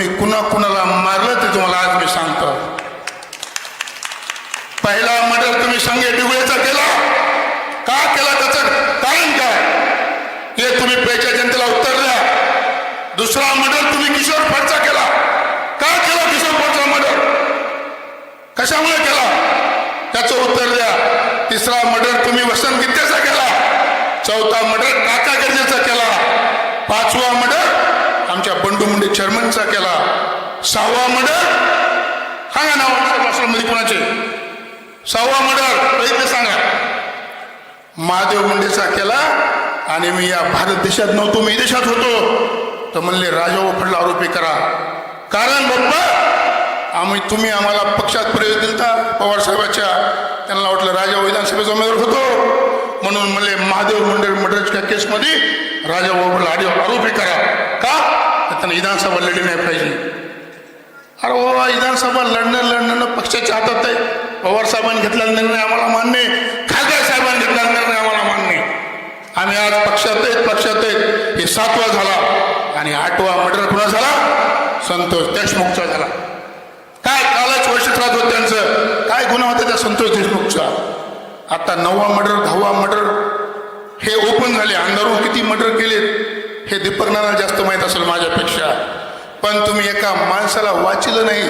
तुम्ही कुणा कुणाला मारलं ते तुम्हाला आज मी सांगतो. पहिला मर्डर तुम्ही संगे डिगुळेचा केला. का केला त्याचं? कारण काय? हे तुम्ही पेच्या जनतेला उतरल्या दुसरा मर्डर तुम्ही किशोर फडचा केला. का केला किशोर फडचा मर्डर? कशामुळे केला त्याचं उत्तर द्या तिसरा मर्डर तुम्ही वसंत गीतेचा केला चौथा मर्डर काका गर्जेचा केला पाचवा मर्डर आमच्या बंडू मुंडे केला. सहावा मर्डर सांगा नावमध्ये कोणाचे? सहावा मर्डर पहिले सांगा. महादेव मुंडेचा केला आणि मी या भारत देशात नव्हतो मी देशात होतो. तर म्हणले राजा फडला आरोपी करा. कारण बाप्पा आम्ही तुम्ही आम्हाला पक्षात प्रवेश दिलता पवार साहेबाच्या. त्यांना वाटलं राजा विधानसभेचा उमेदवार होतो. म्हणून म्हणले महादेव मुंडे मर्डरच्या केसमध्ये राजा बाबूला आरोपी करा. का? आता विधानसभा लढली नाही पाहिजे. अरे बाबा विधानसभा लढणं लढणं पक्षाच्या हातात आहे. पवार साहेबांनी घेतलेला निर्णय आम्हाला मान्य खासदार साहेबांनी घेतलेला निर्णय आम्हाला मान्य आम्ही आज पक्षात आहेत पक्षात आहेत. हे सातवा झाला आणि आठवा मर्डर कुणा झाला. संतोष देशमुखचा झाला. काय कालच वर्ष त्रास होत त्यांचं? काय गुन्हा होता त्या संतोष देशमुखचा? आता नववा मर्डर दहावा मर्डर हे ओपन झाले. अंधारून किती मर्डर केलेत? हे दीपक नाना जास्त माहीत असेल माझ्यापेक्षा. पण तुम्ही एका माणसाला वाचिलं नाही.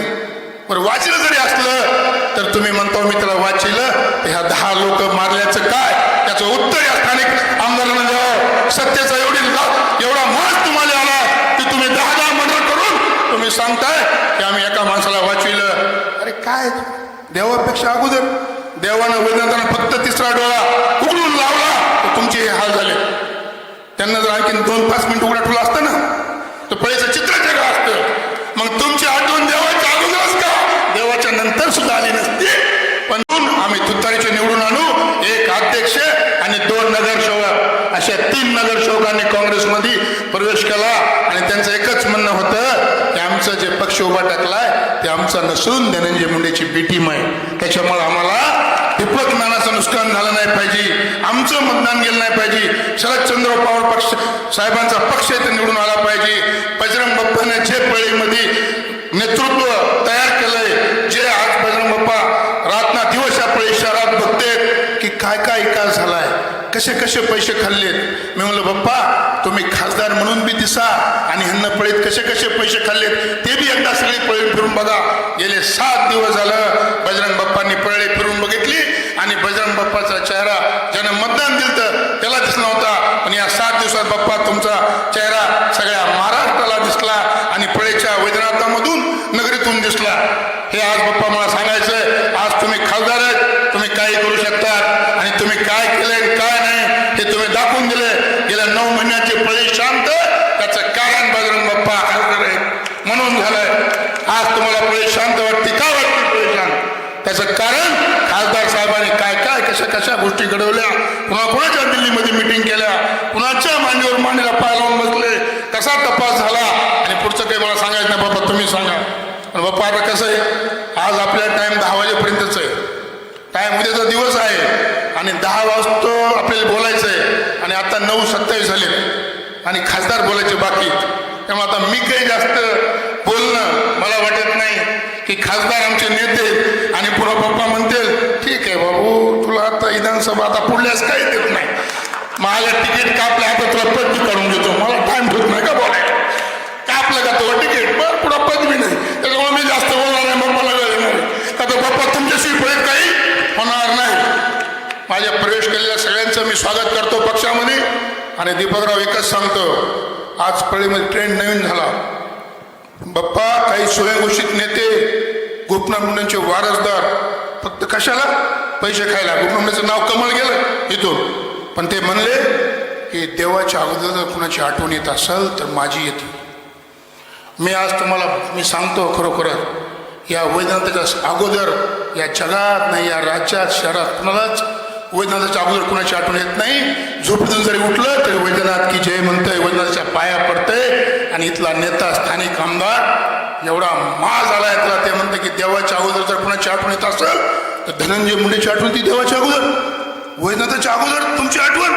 बरं वाचिलं जरी असलं तर तुम्ही म्हणता मी त्याला वाचिलं तर ह्या दहा लोक मारल्याचं काय? त्याचं उत्तर या स्थानिक आमदारांना द्यावं. सत्तेचा एवढी एवढा मास तुम्हाला आला की तुम्ही दहा दहा मर्डर करून तुम्ही सांगताय की आम्ही एका माणसाला वाचविलं अरे काय? देवापेक्षा अगोदर देवानं वेदांताना फक्त तिसरा डोळा उघडून लावला तर तुमचे हे हाल झाले. त्यांना जर आणखी दोन पाच मिनिट उघडा ठेवला असतं ना तर पळीचं चित्र जगा असतं. मग तुमची आठवण देवाच्या अगोदरच का देवाच्या नंतर सुद्धा आली नसती. पण आम्ही तुतारीचे निवडून आणू. एक अध्यक्ष आणि दोन नगरसेवक. अशा तीन नगरसेवकांनी काँग्रेसमध्ये प्रवेश केला आणि त्यांचं एकच म्हणणं होतं की आमचं जे पक्ष उभा टाकलाय ते आमचा नसून धनंजय मुंडेची बी टीम आहे. त्याच्यामुळे आम्हाला दीपक नुकसान झालं नाही पाहिजे. आमचं मतदान गेलं नाही पाहिजे. शरदचंद्र पवार पक्ष साहेबांचा पक्ष इथे निवडून आला पाहिजे. बजरंग बाप्पाने जे पळीमध्ये नेतृत्व तयार केलंय जे आज बजरंग बाप्पा रातना दिवस या पळी शहरात बघतेत की काय काय विकास झालाय कसे कसे पैसे खाल्लेत. मी म्हणलं बाप्पा तुम्ही खासदार म्हणून बी दिसा आणि ह्यांना पळीत कसे कसे पैसे खाल्लेत ते बी एकदा सगळी पळी फिरून बघा. गेले सात दिवस झालं बजरंग बाप्पांनी पळी फिरून बघितली. आणि बजरंग बाप्पाचा चेहरा ज्यानं मतदान दिलं तर त्याला दिसला होता पण या सात दिवसात बाप्पा तुमचा चेहरा सगळ्या महाराष्ट्राला दिसला आणि पळेच्या वैद्यनाथामधून नगरीतून दिसला. हे आज बाप्पा मला सांगायचंय आज तुम्ही खासदार आहेत तुम्ही काय करू शकता आणि तुम्ही काय केलं काय नाही हे तुम्ही दाखवून दिले गेल्या नऊ महिन्याचे पळी शांत त्याचं कारण बजरंग बाप्पा खासदार आहेत म्हणून झालंय आज तुम्हाला पळी शांत वाटते का वाटते पळी शांत त्याचं कारण खासदार साहेबांनी काय काय कशा कशा गोष्टी घडवल्या. पुन्हा कोणाच्या दिल्लीमध्ये मिटिंग केल्या. कुणाच्या मांडीवर मांडीला पाय लावून बसले. कसा तपास झाला? आणि पुढचं काही मला सांगायचं नाही बाबा तुम्ही सांगा. आणि बाप्पा आता कसं आहे? आज आपल्या टाईम दहा वाजेपर्यंतच आहे. टाईम उद्याचा दिवस आहे. आणि दहा वाजतो आपल्याला बोलायचं आहे आणि आता नऊ सत्तावीस झाले आणि खासदार बोलायचे बाकी त्यामुळे आता मी काही जास्त बोलणं मला वाटत नाही की खासदार आमचे नेते आणि पुरा पप्पा म्हणतील ठीक आहे बाबू तुला आता विधानसभा आता पुढल्यास काही देत नाही. माझ्या तिकीट कापलं आता तुला पदवी काढून देतो. मला टाइम होत नाही का बोलायला? कापलं का तुला तिकीट? बरं पुढं पदवी नाही. त्याच्यामुळे मी जास्त बोलणार नाही मग मला वेळ येणार नाही. का तो बाप्पा तुमच्याशी प्रयोग काही होणार नाही? माझ्या प्रवेश केलेल्या सगळ्यांचं मी स्वागत करतो पक्षामध्ये. आणि दीपकराव एकच सांगतो आज पळीमध्ये ट्रेंड नवीन झाला. बाप्पा काही स्वयंघोषित नेते गोपनाथ मुंडेंचे वारसदार फक्त कशाला? पैसे खायला. गोपनाथ मुंडेचं नाव कमल गेलं इथून. पण ते म्हणले की देवाच्या अगोदर जर कुणाची आठवण येत असेल तर माझी येते. मी आज तुम्हाला मी सांगतो खरोखरच या वैद्यनाथाच्या अगोदर या जगात नाही या राज्यात शहरात कुणालाच वैद्यनाथाच्या अगोदर कुणाची आठवण येत नाही. झोपेतून जरी उठलं तरी वैद्यनाथ की जय म्हणतंय वैद्यनाथाच्या पाया पडतंय आणि इथला नेता स्थानिक आमदार एवढा मा झालाय त्याला. ते म्हणतं की देवाच्या अगोदर जर कुणाची आठवण येत असेल तर धनंजय मुंडेची आठवण ती देवाच्या अगोदर. वैद्यनाथाच्या अगोदर तुमची आठवण.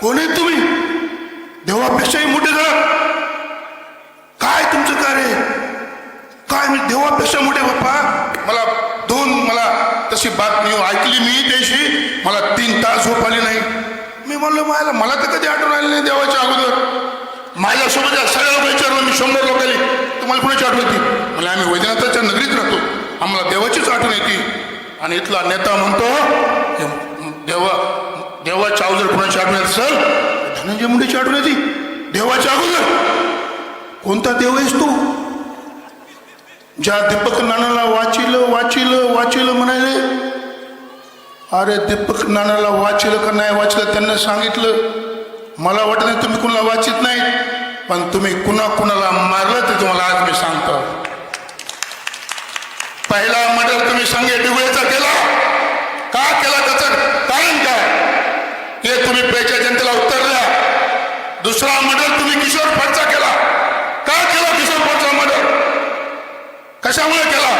कोण आहे तुम्ही? देवापेक्षाही मोठे झाला काय तुमचं कार्य? काय मी देवापेक्षा मोठे बाप्पा? मला दोन मला तशी बातमी ऐकली मी त्याशी मला तीन तास झोप आली नाही मी म्हणलं मायला मला तर कधी आठवण आली नाही देवाच्या अगोदर. माझ्यासोबत सगळ्याला विचारलं मी शंभर लोकांनी तुम्हाला कुणाची आठवण येते मला आम्ही वैद्यनाथाच्या नगरीत राहतो. आम्हाला देवाचीच आठवण येते. आणि इथला नेता म्हणतो देवा देवाच्या अगोदर कुणाची आठवण येत सर धनंजय मुंडेची आठवण येते. देवाच्या अगोदर. कोणता देव आहेस तू? ज्या दीपक नानाला वाचिलं वाचिलं वाचिलं म्हणाले अरे दीपक नानाला वाचलं का नाही वाचलं त्यांना सांगितलं. मला वाटत नाही तुम्ही कुणाला वाचित नाही पण तुम्ही कुणा कुणाला मारलं ते तुम्हाला आज मी सांगतो. पहिला मर्डर तुम्ही संगे डिगुळेचा केला? का केला त्याचं? कारण काय? हे तुम्ही पेच्या जनतेला उत्तर द्या दुसरा मर्डर तुम्ही किशोर फडचा केला. का केला किशोर फडचा मर्डर? कशामुळे केला?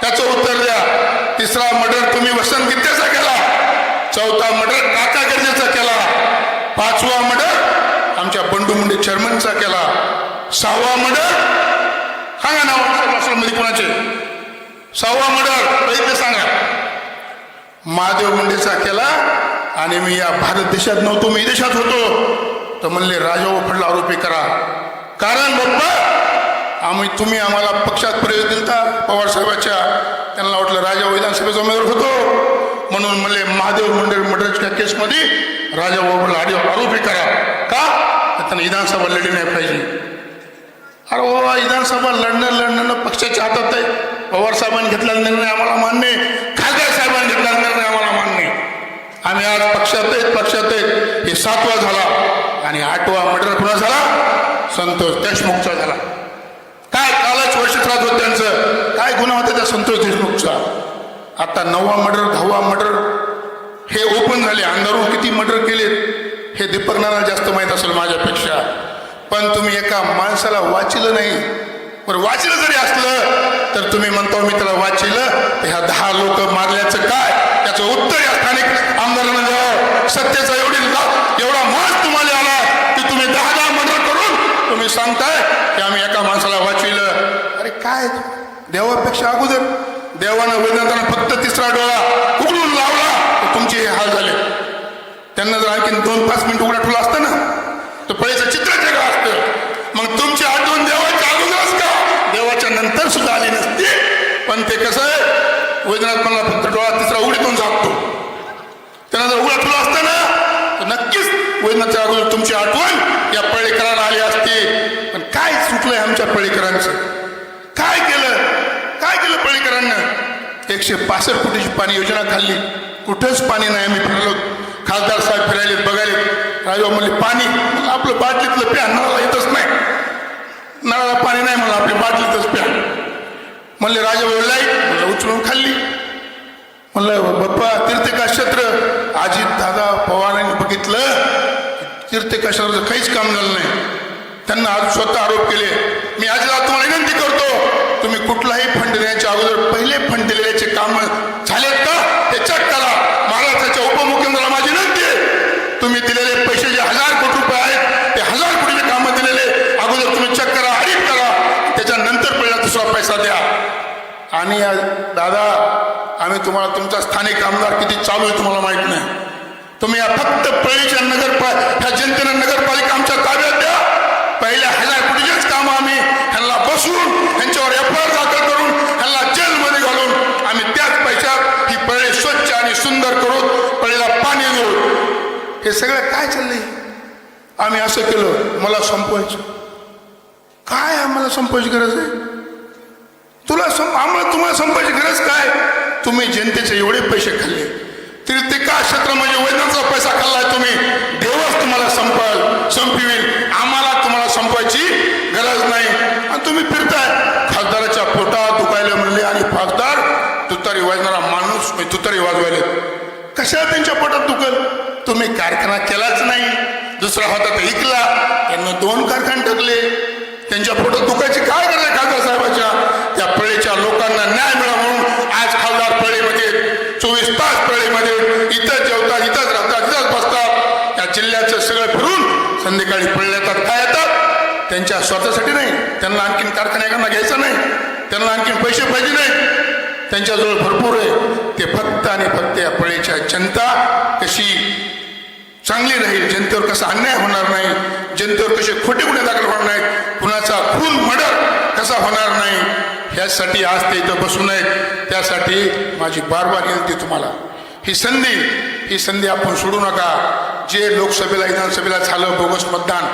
त्याचं उत्तर द्या. तिसरा मर्डर तुम्ही वसंत गित्तेचा केला चौथा मर्डर काका गर्जेचा केला. पाचवा मर्डर आमच्या बंडू मुंडे चेअरमनचा केला. सहावा मर्डर सांगा नावमध्ये कोणाचे? सहावा मर्डर पहिले सांगा. महादेव मुंडेचा केला आणि मी या भारत देशात नव्हतो मी देशात होतो. तर म्हणले राजा फडला आरोपी करा. कारण बाप्पा आम्ही तुम्ही आम्हाला पक्षात प्रवेश दिलता. पवार साहेबाच्या त्यांना वाटलं राजा विधानसभेचा उमेदवार होतो. म्हणून म्हणले महादेव मुंडे मर्डरच्या केसमध्ये राजा बाबूला आरोपी करा. का? त्यांना विधानसभा लढली नाही पाहिजे. अरे बाबा विधानसभा लढणं लढणं पक्षाच्या हातात आहे. पवार साहेबांनी घेतलेला निर्णय आम्हाला मान्य खासदार साहेबांनी घेतलेला निर्णय आम्हाला मान्य आम्ही आज पक्षात आहेत पक्षात आहेत. हे सातवा झाला आणि आठवा मर्डर कुणा झाला. संतोष देशमुखचा झाला. काय कालच वर्ष त्रास होत त्यांचं. काय गुन्हा होता त्या संतोष देशमुखचा? आता नववा मर्डर दहावा मर्डर हे ओपन झाले. अंधारून किती मर्डर केलेत हे दीपक नाना जास्त माहीत असेल माझ्यापेक्षा. पण तुम्ही एका माणसाला वाचिलं नाही. बरं वाचलं जरी असलं तर तुम्ही म्हणतो मी त्याला वाचिलं. तर ह्या दहा लोक मारल्याचं काय? त्याचं उत्तर या स्थानिक आमदारांना द्यावं म्हणजे सत्तेचा एवढी एवढा मास तुम्हाला आला की तुम्ही दहा दहा मर्डर करून तुम्ही सांगताय की आम्ही एका माणसाला वाचविलं अरे काय? देवापेक्षा अगोदर देवानं वेदांताना फक्त तिसरा डोळा उघडून लावला तर तुमचे हे हाल झाले. त्यांना जर आणखी दोन पाच मिनिट उघडा ठेवला असतं ना तर पळीचं चित्र वेगळं असतं. मग तुमची आठवण देवाच्या अगोदरच का देवाच्या नंतर सुद्धा आली नसती. पण ते कसं आहे वैद्यनाथ मला फक्त डोळा तिसरा उघडीतून जागतो त्यांना जर उघडा ठेवला असतं ना तर नक्कीच वैद्यनाथच्या अगोदर तुमची आठवण या पळेकरांना आली असते. पण काय चुकलंय आमच्या पळेकरांचं काय केलं काय केलं पळीकरांना एकशे पासष्ट कोटीची पाणी योजना खाल्ली. कुठंच पाणी नाही आम्ही फिरलो. खासदार साहेब फिरायले बघायले. राजा म्हणले पाणी आपलं बाटलीतलं प्या नळाला येतच नाही. नळाला पाणी नाही म्हणलं आपल्या बाटलीतच प्या. म्हणले राजा बोललाई म्हणलं उचलून खाल्ली. म्हणलं बाप्पा तीर्थकाक्षेत्र अजित दादा पवारांनी बघितलं तीर्थकाक्षेत्राचं काहीच काम झालं नाही. त्यांना आज स्वतः आरोप केले. मी आज तुम्हाला विनंती करतो तुम्ही कुठलं फंड देण्याच्या अगोदर पहिले फंड दिलेल्याचे काम झालेत का ते चेक करा महाराष्ट्राच्या उपमुख्यमंत्र्याला माझी विनंती आहे तुम्ही दिलेले पैसे जे हजार कोटी रुपये आहेत ते हजार कोटीचे कामं दिलेले अगोदर तुम्ही चेक करा ऑडिट करा त्याच्यानंतर पहिला दुसरा पैसा द्या आणि दादा आम्ही तुम्हाला तुमचा स्थानिक आमदार किती चालू आहे तुम्हाला माहीत नाही. तुम्ही या फक्त पळीच्या नगरपाल ह्या जनतेनं नगरपालिका आमच्या ताब्यात द्या. पहिल्या हजार कोटीचेच काम आम्ही ह्यांना बसून ह्यांच्यावर एफ आय आर दाखल करून ह्यांना जेलमध्ये घालून आम्ही त्याच पैशात ही पळे स्वच्छ आणि सुंदर करू पळीला पाणी देऊ हे सगळं काय चाललंय? आम्ही असं केलं मला संपवायचं. काय आम्हाला संपवायची गरज आहे? तुला सं आम्हाला तुम्हाला संपायची गरज काय? तुम्ही जनतेचे एवढे पैसे खाल्ले. तरी ते का क्षेत्र म्हणजे वैद्यांचा पैसा खाल्लाय तुम्ही? देवच तुम्हाला संपाल संपविल. आम्हाला तुम्हाला संपवायची गरज नाही. आणि तुम्ही फिरताय. खासदाराच्या पोटात दुखायला म्हणले आणि खासदार तुतारी वाजणारा माणूस म्हणजे तुतारी वाजवायला. कशा त्यांच्या पोटात दुखल? तुम्ही कारखाना केलाच नाही. दुसरा होता तर ऐकला. त्यांना दोन कारखाने टाकले. त्यांच्या पोटात दुखायची काय गरज आहे खासदार साहेबाच्या त्या पळीच्या लोकांना न्याय मिळा म्हणून आज खासदार पळीमध्ये चोवीस तास पळीमध्ये इथंच जेवतात इथंच राहतात इथंच बसतात या जिल्ह्याचं सगळं ठिकाणी पडले तर काय येतात त्यांच्या स्वतःसाठी नाही. त्यांना आणखीन कारखान्याकडनं घ्यायचं नाही. त्यांना आणखीन पैसे पाहिजे नाही. त्यांच्याजवळ भरपूर आहे. ते फक्त आणि फक्त या पळीच्या जनता कशी चांगली राहील जनतेवर कसा अन्याय होणार नाही जनतेवर कसे खोटे गुन्हे दाखल होणार नाहीत कुणाचा खून मर्डर कसा होणार नाही ह्यासाठी आज ते इथं बसू नयेत. त्यासाठी माझी बार बार विनंती तुम्हाला. ही संधी ही संधी आपण सोडू नका. जे लोकसभेला विधानसभेला झालं बोगस मतदान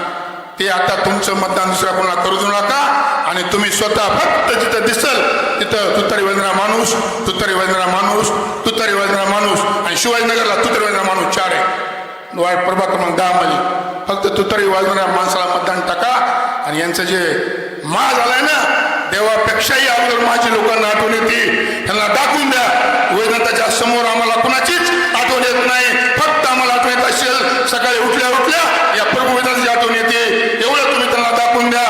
ते आता तुमचं मतदान दुसऱ्या कोणाला करू देऊ नका. आणि तुम्ही स्वतः फक्त जिथं दिसल तिथं तुतारी वंदना माणूस तुतारी वंदना माणूस तुतारी वंदना माणूस. आणि शिवाजीनगरला तुतारी वंदना माणूस चार आहे. वार्ड प्रभाग क्रमांक दहा मध्ये. फक्त तुतारी वाजणाऱ्या माणसाला मतदान टाका. आणि यांचं जे मा झालाय ना देवापेक्षाही अगोदर माझी लोकांना आठवण येते. त्यांना दाखवून द्या. वेदांताच्या समोर आम्हाला कुणाचीच आठवण येत नाही फक्त आम्हाला आठवण येत असेल सकाळी उठल्या उठल्या या प्रभू आठवण येते. एवढं तुम्ही त्यांना दाखवून द्या.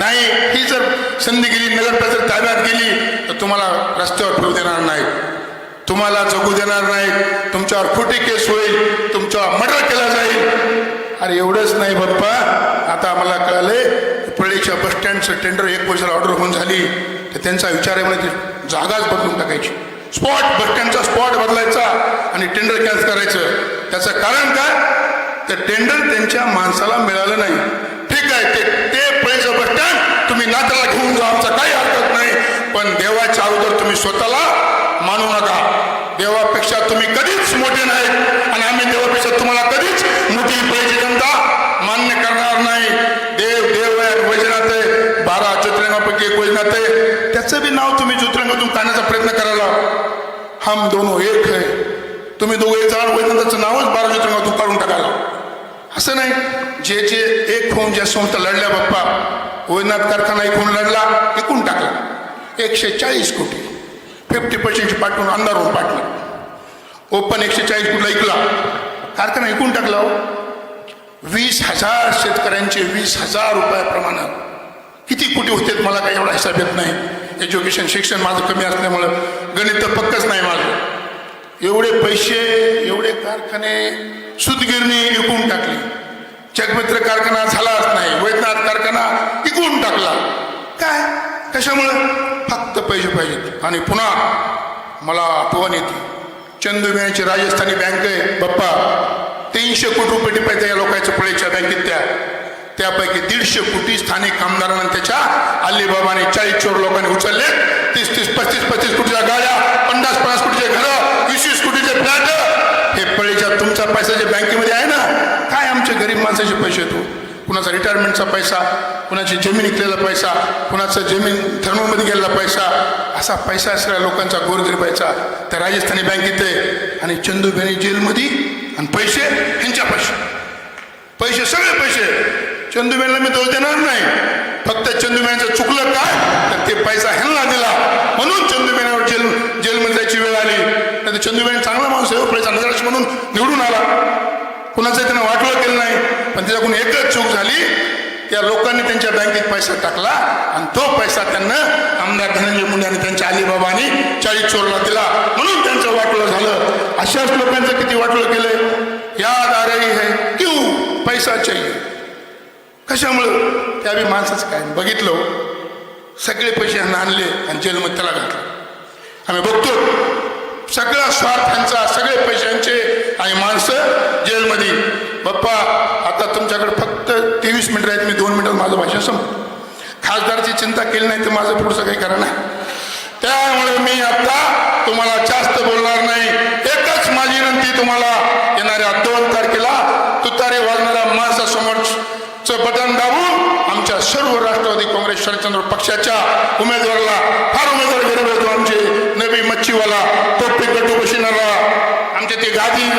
नाही ही जर संधी गेली नगर परिषद ताब्यात गेली तर तुम्हाला रस्त्यावर फिरू देणार नाही तुम्हाला जगू देणार नाही तुमच्यावर खोटी केस होईल. तुमच्यावर मर्डर केला जाईल. अरे एवढंच नाही बाप्पा. आता आम्हाला कळाले पळीच्या बस स्टँडचं टेंडर एक वर्षाला ऑर्डर होऊन झाली. तर त्यांचा विचार आहे म्हणजे जागाच बदलून टाकायची. स्पॉट बस स्टँडचा स्पॉट बदलायचा आणि टेंडर कॅन्सल करायचं. त्याचं कारण काय? तर टेंडर त्यांच्या माणसाला मिळालं नाही. ठीक आहे ते ते पैसे बस स्टँड तुम्ही नात्याला घेऊन जा आमचा काही हरकत नाही. पण देवाच्या अगोदर तुम्ही स्वतःला मानू नका. देवापेक्षा तुम्ही कधीच मोठे नाहीत आणि आम्ही देवापेक्षा तुम्हाला कधीच मोठी पाहिजे जनता मान्य करणार नाही. देव देव आहे वैजनाथ आहे बारा ज्योतिर्लिंगापैकी एक वैजनाथ आहे. त्याचं बी नाव तुम्ही ज्योतिर्लिंगातून काढण्याचा प्रयत्न करायला. हम दोनो एक आहे तुम्ही दोघे एक जण वैजनाथाचं नावच बारा तू काढून टाकायला. असं नाही. जे जे एक होऊन ज्या संस्था लढल्या बाप्पा वैजनाथ कारखाना एक फोन लढला एकूण टाकला. एकशे चाळीस कोटी. फिफ्टी पर्सेंटची पाठवून अंधारून पाठवलं. ओपन एकशे चाळीस कोटीला ऐकला कारखाना ऐकून टाकला हो. वीस हजार शेतकऱ्यांचे वीस हजार रुपयाप्रमाणे किती कोटी होते मला काही एवढा हिसाब येत नाही. एज्युकेशन शिक्षण माझं कमी असल्यामुळं गणित तर पक्कच नाही माझं. एवढे पैसे एवढे कारखाने सुतगिरणी विकून टाकली. चकमित्र कारखाना झालाच नाही वैद्यनाथ कारखाना विकून टाकला. काय? कशामुळं? फक्त पैसे पाहिजेत. आणि पुन्हा मला आठवण येते. चंदुमियाची राजस्थानी बँक आहे बाप्पा. तीनशे कोटी रुपये टिपायचं या लोकांच्या पुळेच्या बँकेत त्या त्यापैकी दीडशे कोटी स्थानिक आमदारांना त्याच्या अलिबाबाने चाळीस चोर लोकांनी उचलले. तीस तीस पस्तीस पस्तीस कोटीच्या गाड्या पन्नास पन्नास कोटीचे घरं वीस वीस कोटीचे फ्लॅट हे पळीच्या तुमचा पैसा जे बँकेमध्ये आहे ना? काय आमचे गरीब माणसाचे पैसे येतो हो? कुणाचा रिटायरमेंटचा पैसा कुणाची जमीन विकलेला पैसा कुणाचा जमीन थर्मलमध्ये गेलेला पैसा असा पैसा असलेल्या लोकांचा गोरगरिबाचा त्या राजस्थानी बँकेत आहे. आणि चंदूबेनी जेलमध्ये आणि पैसे ह्यांच्या पैसे. पैसे सगळे पैसे. चंदूबेनला मी दोष देणार नाही. फक्त चंदूबेनचं चुकलं काय? तर ते पैसा ह्यांना दिला. म्हणून चंदूबेनावर जेल नाही चांगला माणूस आहे हो, म्हणून निवडून आला. कुणाचं त्यांना वाटलं केलं नाही पण त्याच्याकडून एकच चूक झाली. त्या लोकांनी त्यांच्या बँकेत पैसा टाकला आणि तो पैसा त्यांना आमदार धनंजय मुंडे आणि त्यांच्या अलिबाबानी चाळीस चोरला दिला. म्हणून त्यांचं वाटलं झालं. अशाच लोकांचं किती वाटलं केलंय? याद आ रही है पैसा चाहिए. कशामुळं? त्या बी माणसाचं काय? बघितलं. सगळे पैसे ह्यांना आणले आणि जेलमध्ये त्याला घातलं. आम्ही बघतो सगळा स्वार्थ सगळे पैशांचे आणि माणसं जेलमध्ये. बाप्पा आता तुमच्याकडे फक्त तेवीस मिनिटं आहेत मी दोन मिनिटात माझं भाषण संपतो खासदारची चिंता केली नाही तर माझं पुढचं काही कारण नाही. त्यामुळे मी आता तुम्हाला जास्त बोलणार नाही. एकच माझी विनंती तुम्हाला येणाऱ्या दोन तारखेला तुतारे वाजणाऱ्या माणसासमोरचं बटन दाबून आमच्या सर्व राष्ट्रवादी काँग्रेस शरदचंद्र पक्षाच्या उमेदवाराला फार उमेदवार गरीब होतो आमचे नबी मच्छीवाला टोपी गटू बशिनारा आमचे ते गादी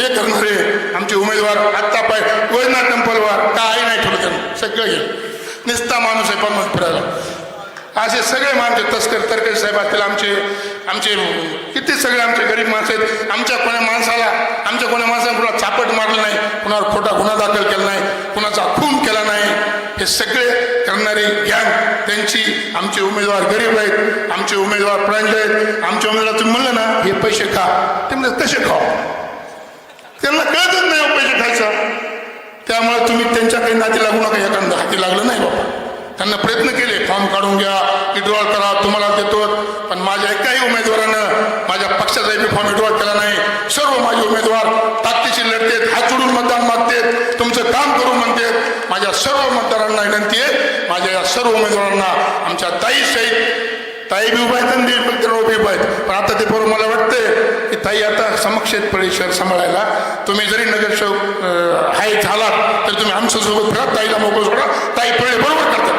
हे करणारे आमचे उमेदवार आत्ता पाय वैद्यनाथ टेम्पलवर काय नाही ठेवलं त्यांना. सगळं गेलं. निस्ता माणूस आहे पण फिरायला. असे सगळे आमचे तस्कर तरकरी साहेब असतील आमचे आमचे किती सगळे आमचे गरीब माणसं आहेत. आमच्या कोण्या माणसाला आमच्या कोण्या माणसाने कुणा चापट मारलं नाही कुणावर खोटा गुन्हा दाखल केला नाही कुणाचा खून केला नाही. हे सगळे करणारी गँग त्यांची आमचे उमेदवार गरीब आहेत आमचे उमेदवार प्रांजळ आहेत. आमचे उमेदवार तुम्ही म्हणलं ना हे पैसे खा. ते म्हणजे कसे खाऊ त्यांना कळतच नाही हो पैसे खायचा. त्यामुळे तुम्ही त्यांच्या काही नाती लागू नका. एखादं हाती लागलं नाही बाबा. त्यांना प्रयत्न केले. फॉर्म काढून घ्या. विड्रॉल करा. तुम्हाला देतो. पण माझ्या एकाही उमेदवारानं माझ्या पक्षाचाही बी फॉर्म विड्रॉल केला नाही. सर्व माझे उमेदवार ताकदीशी लढतेत हात जोडून मतदान मागतेत. तुमचं काम करू म्हणतेत. माझ्या सर्व मतदारांना विनंती आहे. माझ्या या सर्व उमेदवारांना आमच्या ताई सहित ताई बी उभा आहेत आणि उभे आहेत. पण आता ते बरोबर मला वाटतंय ताई आता समक्षेत आहेत शहर सांभाळायला. तुम्ही जरी नगरसेवक हाय झालात तर तुम्ही आमच्यासोबत फिरा. ताईला मोकळं सोडा. ताई पळे बरोबर करतात.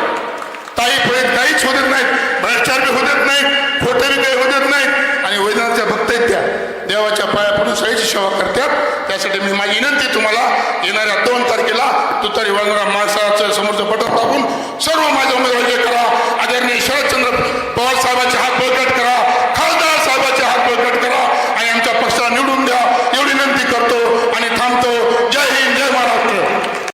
ताई पळे काहीच होत नाहीत. भ्रष्टाचार बी होत नाहीत. खोटे बी काही होत नाहीत. आणि वैद्यनाथच्या भक्त आहेत त्या. देवाच्या पाया पडून सगळ्याची सेवा करतात. त्यासाठी मी माझी विनंती तुम्हाला येणाऱ्या दोन तारखेला तुतारी वांगडा माणसाचं समोरचं बटन दाबून सर्व माझ्या उमेदवारी करा